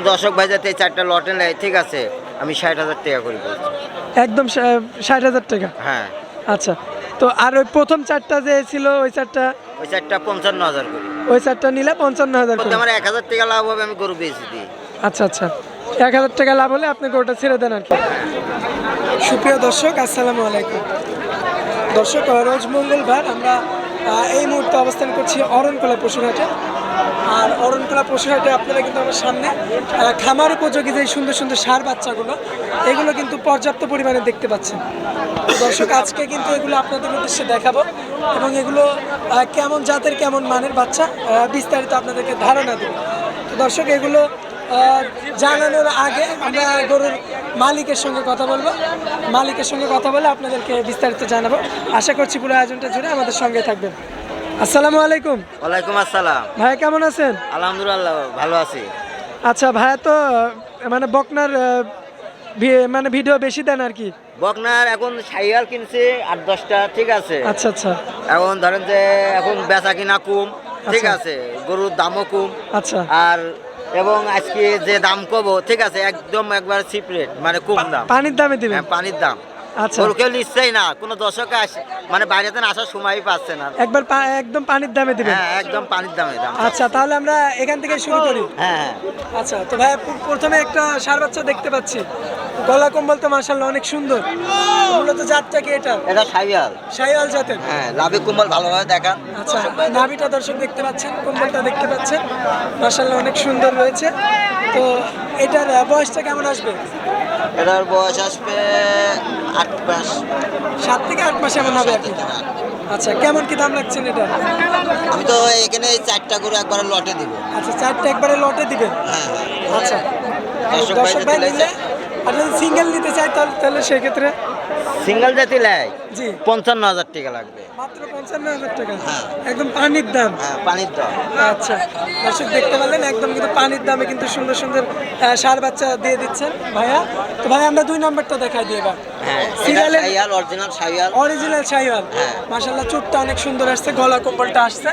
দর্শক ভাই যাতে চারটা লটে নেয় ঠিক আছে আমি ষাট হাজার টাকা করে বলছি। একদম ষাট হাজার টাকা? হ্যাঁ। আচ্ছা তো আর ওই প্রথম চারটা যে ছিল ওই চারটা? ওই চারটা পঞ্চান্ন হাজার করে। ওই চারটা নিলে পঞ্চান্ন হাজার করে। আমার এক হাজার টাকা লাভ হবে আমি গরু বেশি দিই। আচ্ছা আচ্ছা এক হাজার টাকা লাভ হলে আপনি গরুটা ছেড়ে দেন আর কি। সুপ্রিয় দর্শক আসসালামু আলাইকুম। দর্শক রোজ মঙ্গলবার আমরা এই মুহূর্তে অবস্থান করছি অরণকোলা পশুরহাটে। আর অরণকোলা পশুরহাটে আপনারা কিন্তু আমার সামনে খামার উপযোগী যে সুন্দর সুন্দর সার বাচ্চাগুলো, এগুলো কিন্তু পর্যাপ্ত পরিমাণে দেখতে পাচ্ছেন। দর্শক, আজকে কিন্তু এগুলো আপনাদের উদ্দেশ্যে দেখাবো এবং এগুলো কেমন জাতের, কেমন মানের বাচ্চা বিস্তারিত আপনাদেরকে ধারণা দেবো। তো দর্শক, এগুলো জানানোর আগে আমরা গরুর মালিকের সঙ্গে কথা বলব। মালিকের সঙ্গে কথা বলে আপনাদেরকে বিস্তারিত জানাব। আশা করছি পুরো আয়োজনটা জুড়ে আমাদের সঙ্গে থাকবেন। আসসালামু আলাইকুম। ওয়ালাইকুম আসসালাম। ভাই কেমন আছেন? আলহামদুলিল্লাহ ভালো আছি। আচ্ছা ভাইয়া তো মানে বকনার মানে ভিডিও বেশি দেন আর কি। বকনার এখন সাইয়াল কিনছে আট দশটা ঠিক আছে। আচ্ছা আচ্ছা। এখন ধরেন যে এখন বেচা কিনা কম ঠিক আচ্ছা। আছে গরুর দামও কম। আচ্ছা। আর এবং আজকে যে দাম কব ঠিক আছে একদম একবার চিপ রেট মানে কম দাম। পানির দামে দিবেন? হ্যাঁ, পানির দাম। গরু কেউ নিশ্চয়ই না কোনো দর্শকে আসে মানে বাইরেতে আসার সময়ই পাচ্ছে না। একবার একদম পানির দামে দিবেন। হ্যাঁ একদম পানির দামে দাম। আচ্ছা তাহলে আমরা এখান থেকে শুরু করি। হ্যাঁ হ্যাঁ। আচ্ছা তো ভাই প্রথমে একটা সার বাচ্চা দেখতে পাচ্ছি। গলা কম্বল তো মার্শাল্লাহ অনেক সুন্দর। মূলত জাতটা কি এটা? এটা শাইওয়াল জাতের। হ্যাঁ লাভে কুম্বল ভালোভাবে দেখান। আচ্ছা নাভিটা দর্শক দেখতে পাচ্ছেন কম্বলটা দেখতে পাচ্ছেন। মার্শাল্লাহ অনেক সুন্দর রয়েছে। তো এটার বয়সটা কেমন আসবে? এটার বয়স আসবে আট মাস। সাত থেকে আট মাস এমন হবে আচ্ছা কেমন কি দাম রাখছেন এটা আমি তো এখানে এই চারটা করে একবারে লটে দিব। আচ্ছা চারটে একবারে লটে দিবেন হ্যাঁ আচ্ছা। দর্শক ভাই নিলে? আর যদি সিঙ্গেল নিতে চাই তাহলে তাহলে সেক্ষেত্রে? সিঙ্গেল জাতি লাই? জি। পঞ্চান্ন হাজার টাকা লাগবে। মাত্র পঞ্চান্ন হাজার টাকা? হ্যাঁ। একদম পানির দাম? হ্যাঁ পানির দাম। আচ্ছা। দর্শক দেখতে পারলেন একদম কিন্তু পানির দামে কিন্তু সুন্দর সুন্দর সার বাচ্চা দিয়ে দিচ্ছেন ভাইয়া। তো ভাই আমরা দুই নম্বরটা দেখাই দিই এবার। হ্যাঁ সিরিয়ালের অরিজিনাল সাইয়াল অরিজিনাল শাহিওয়াল হ্যাঁ। মাশাল্লাহ চুটটা অনেক সুন্দর আসছে গলা কম্বলটা আসছে।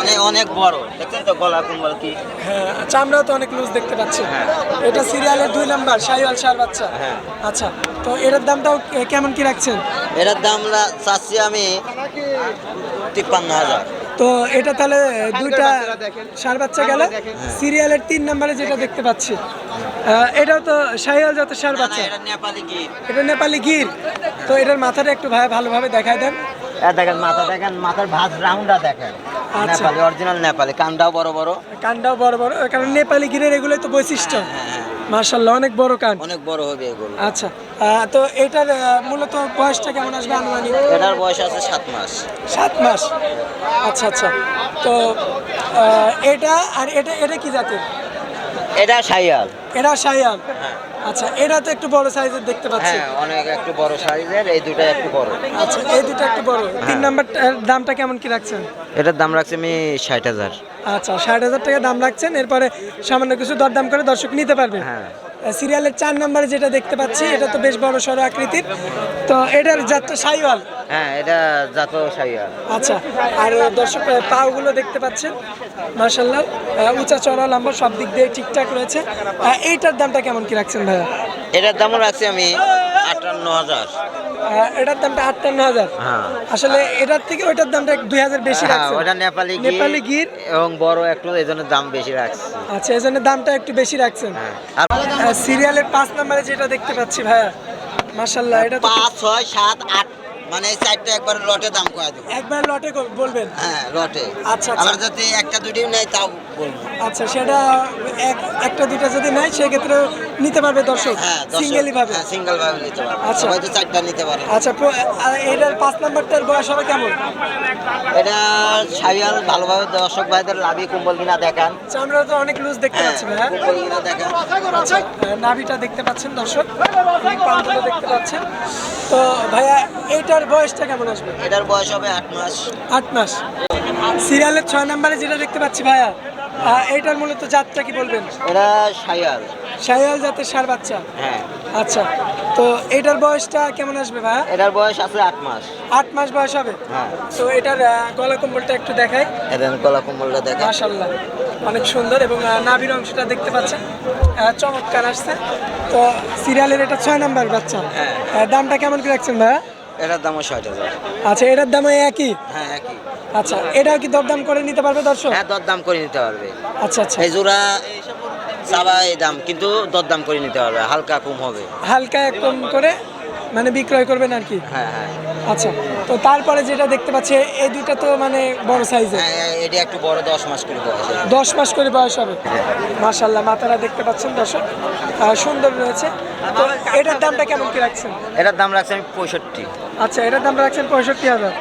অনেক অনেক বড়। দেখছেন তো গলা কুম্বল কি? হ্যাঁ চামড়াও তো অনেক লুজ দেখতে পাচ্ছি। হ্যাঁ। এটা সিরিয়ালের দুই নাম্বার শাহিওয়াল সার বাচ্চা। আচ্ছা তো এটার দামটাও কেমন কি রাখছেন? এটার দাম চাচ্ছি আমি তিপ্পান্ন হাজার। তো এটা তাহলে দুইটা সার বাচ্চা গেল। সিরিয়ালের তিন নাম্বারে যেটা দেখতে পাচ্ছি। এটাও তো শাহিওয়াল জাতের সার বাচ্চা। এটা নেপালি গির। তো এটার মাথাটা একটু ভাই ভালোভাবে দেখায় দেন। দেখেন মাথা দেখেন মাথার ভাঁজ রাউন্ডা দেখেন। আচ্ছা। নেপালি অরিজিনাল নেপালি কানটাও বড় বড়। কানটাও বড় বড় কারণ নেপালি গিরের এগুলোই তো বৈশিষ্ট্য। মার্শাল্লাহ অনেক বড় কান। অনেক বড় হবে এগুলো। আচ্ছা তো এটার মূলত বয়সটা কেমন আসবে আনুমানিক? এটার বয়স আছে সাত মাস। সাত মাস। আচ্ছা আচ্ছা। তো এটা আর এটা এটা কি জাতের? এটা শাইয়াল এটা শাইয়াল আচ্ছা এটা তো একটু বড় সাইজের দেখতে পাচ্ছি। হ্যাঁ অনেক একটু বড় সাইজের এই দুটো একটু বড়। আচ্ছা এই দুটো একটু বড়। তিন নাম্বার দামটা কেমন কি রাখছেন? এটার দাম রাখছি আমি ষাট হাজার। আচ্ছা ষাট হাজার টাকা দাম রাখছেন। এরপরে সামান্য কিছু দরদাম করে দর্শক নিতে পারবে। হ্যাঁ। সিরিয়ালের চার নম্বরে যেটা দেখতে পাচ্ছি এটা তো বেশ বড় সড়ো আকৃতির। তো এটার যাত্রা সাইওয়াল? হ্যাঁ এটা জাত সাইওয়াল। আচ্ছা আর দর্শক পাওগুলো দেখতে পাচ্ছেন মার্শাল্লাহ উঁচা চড়া লম্বা সব দিক দিয়ে ঠিকঠাক রয়েছে। এইটার দামটা কেমন কি রাখছেন ভাইয়া? এটার দামও রাখছি আমি আটান্ন হাজার। এটার দামটা আটান্ন হাজার। হ্যাঁ। আসলে এটার থেকে ওইটার দামটা দুই হাজার বেশি হ্যাঁ ওটা নেপালি নেপালি গির। এবং বড় একটু এই জন্য দাম বেশি রাখছি। আচ্ছা এই জন্য দামটা একটু বেশি রাখছেন। হ্যাঁ। আর সিরিয়ালের পাঁচ নম্বরে যেটা দেখতে পাচ্ছি ভাইয়া মার্শাল্লাহ এটা পাঁচ ছয় সাত আট মানে এই চারটা একবার লটে দাম কয়ে দেবো। একবার লটে বলবেন? হ্যাঁ লটে। আচ্ছা, আচ্ছা। আবার যদি একটা দুটি নেয় তাও বলব। আচ্ছা সেটা এক একটা দুইটা যদি নেয় সেক্ষেত্রে নিতে পারবে দর্শক? হ্যাঁ সিঙ্গেলি ভাবে? সিঙ্গেল ভাবে নিতে পারবে। আচ্ছা। সবাই তো চারটা নিতে পারে। আচ্ছা এটার পাঁচ নাম্বারটার বয়স হবে কেমন? এটা সাইয়াল ভালোভাবে দর্শক ভাইদের লাভি কুম্বল কিনা দেখান। আমরা তো অনেক লুজ দেখতে হ্যাঁ পাচ্ছি ভাইয়া। কুম্বল কিনা দেখান। আচ্ছা নাভিটা দেখতে পাচ্ছেন দর্শক। দেখতে পাচ্ছেন। তো ভাইয়া এটার বয়সটা কেমন আসবে? এটার বয়স হবে আট মাস। আট মাস। সিরিয়ালের ছয় নাম্বারে যেটা দেখতে পাচ্ছি ভাইয়া এইটার মূলত জাতটা কি বলবেন? এটা সাইয়াল শাহিওয়াল জাতের সার বাচ্চা? হ্যাঁ। আচ্ছা তো এটার বয়সটা কেমন আসবে ভাই এটার বয়স আছে আট মাস। আট মাস বয়স হবে? হ্যাঁ। তো এটার গলা কম্বলটা একটু দেখাই। এদের কলা কম্বলটা দেখে মাশাল্লাহ অনেক সুন্দর এবং নাভির অংশটা দেখতে পাচ্ছেন। চমৎকার আসছে। তো সিরিয়ালের এটা ছয় নাম্বার বাচ্চা। হ্যাঁ। দামটা কেমন করে রাখছেন ভাইয়া? এটার দামও ষাট হাজার। আচ্ছা এটার দামও একই? হ্যাঁ একই। আচ্ছা এটাও কি দরদাম করে নিতে পারবে দর্শক? হ্যাঁ দরদাম করে নিতে পারবে। আচ্ছা আচ্ছা। এই জোড়া চাবা এই দাম কিন্তু দরদাম করে নিতে পারবে হালকা কম হবে। হালকা কম করে মানে বিক্রয় করবেন আর কি? হ্যাঁ হ্যাঁ। আচ্ছা তো তারপরে যেটা দেখতে পাচ্ছি এই দুইটা তো মানে বড় সাইজের হ্যাঁ এটা একটু বড় দশ মাস করে বয়স দশ মাস করে বয়স হবে। মাশাল্লাহ মাথারা দেখতে পাচ্ছেন দর্শক? সুন্দর রয়েছে। তো এটার দামটা কেমন কি রাখছেন? এটার দাম রাখছে আমি পঁয়ষট্টি। আচ্ছা এটার দাম রাখছেন পঁয়ষট্টি হাজার।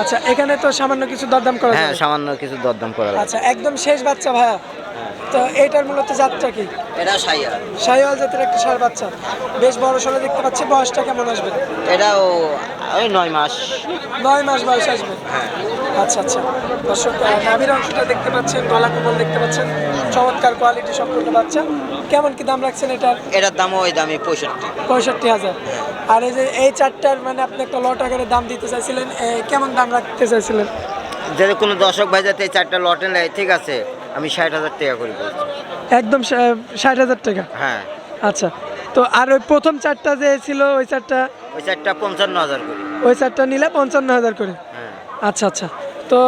আচ্ছা এখানে তো সামান্য কিছু দরদাম করা হ্যাঁ সামান্য কিছু দরদাম করা আচ্ছা একদম শেষ বাচ্চা ভাইয়া। তো এইটার মূলত জাতটা কি? এটা সাইয়া শাহিওয়াল জাতের একটা সার বাচ্চা। বেশ বড় সড়ো দেখতে পাচ্ছি বয়সটা কেমন আসবে? এটাও ওই নয় মাস। নয় মাস বয়স আসবে? হ্যাঁ। আচ্ছা আচ্ছা। দর্শক নাভির অংশটা দেখতে পাচ্ছেন গলা কোমল দেখতে পাচ্ছেন চমৎকার কোয়ালিটি সম্পূর্ণ বাচ্চা। কেমন কি দাম রাখছেন এটার? এটার দামও ওই দামই পঁয়ষট্টি। পঁয়ষট্টি হাজার। আর এই যে এই চারটার মানে আপনি একটা লট আকারে দাম দিতে চাইছিলেন কেমন দাম রাখতে চাইছিলেন? যদি কোনো দর্শক ভাই যাতে এই চারটা লটে নেয় ঠিক আছে। আমি ষাট হাজার টাকা করে বলছি। একদম ষাট হাজার টাকা? হ্যাঁ। আচ্ছা তো আর ওই প্রথম চারটা যে ছিল ওই চারটা? ওই চারটা পঞ্চান্ন হাজার করে। ওই চারটা নিলে পঞ্চান্ন হাজার করে? হ্যাঁ। আচ্ছা আচ্ছা। তো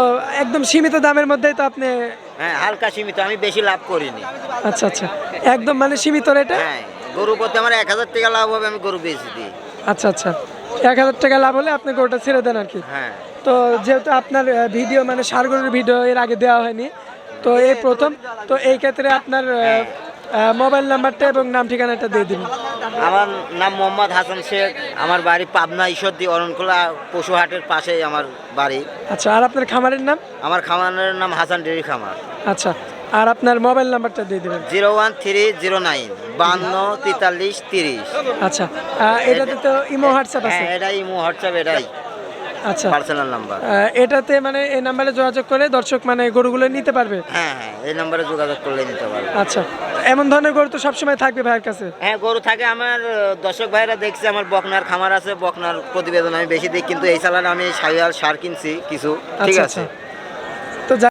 একদম সীমিত দামের মধ্যেই তো আপনি হ্যাঁ হালকা সীমিত আমি বেশি লাভ করিনি। আচ্ছা আচ্ছা। একদম মানে সীমিত রেটে? হ্যাঁ গরু প্রতি আমার এক হাজার টাকা লাভ হবে আমি গরু বেশি দিই। আচ্ছা আচ্ছা। এক হাজার টাকা লাভ হলে আপনি গরুটা ছেড়ে দেন আর কি। হ্যাঁ। তো যেহেতু আপনার ভিডিও মানে সার গরুর ভিডিও এর আগে দেওয়া হয়নি তো এই প্রথম তো এই ক্ষেত্রে আপনার মোবাইল নাম্বারটা এবং নাম ঠিকানাটা দিয়ে দিন আমার নাম মোহাম্মদ হাসান শেখ আমার বাড়ি পাবনা ঈশ্বরদী অরণখোলা পশুহাটের পাশেই আমার বাড়ি। আচ্ছা আর আপনার খামারের নাম? আমার খামারের নাম হাসান ডেরি খামার। আচ্ছা আর আপনার মোবাইল নাম্বারটা দিয়ে দেবেন। Zero one three zero nine বান্ন তেতাল্লিশ তিরিশ। আচ্ছা এটাতে তো ইমো হোয়াটসঅ্যাপ আছে। হ্যাঁ এটাই মো হোয়াটসঅ্যাপ এটাই। আচ্ছা। Personal number. এটাতে মানে এই নাম্বারে যোগাযোগ করে দর্শক মানে গরুগুলো নিতে পারবে? হ্যাঁ হ্যাঁ এই নাম্বারে যোগাযোগ করলে নিতে পারবে। আচ্ছা। এমন ধরনের গরু তো সবসময় থাকবে ভাইয়ের কাছে? হ্যাঁ গরু থাকে আমার দর্শক ভাইরা দেখছে আমার বকনার খামার আছে বকনার প্রতিবেদন আমি বেশি দিই কিন্তু এই সালানে আমি সাইয়াল সার কিনছি কিছু ঠিক আচ্ছা, আছে? আচ্ছা।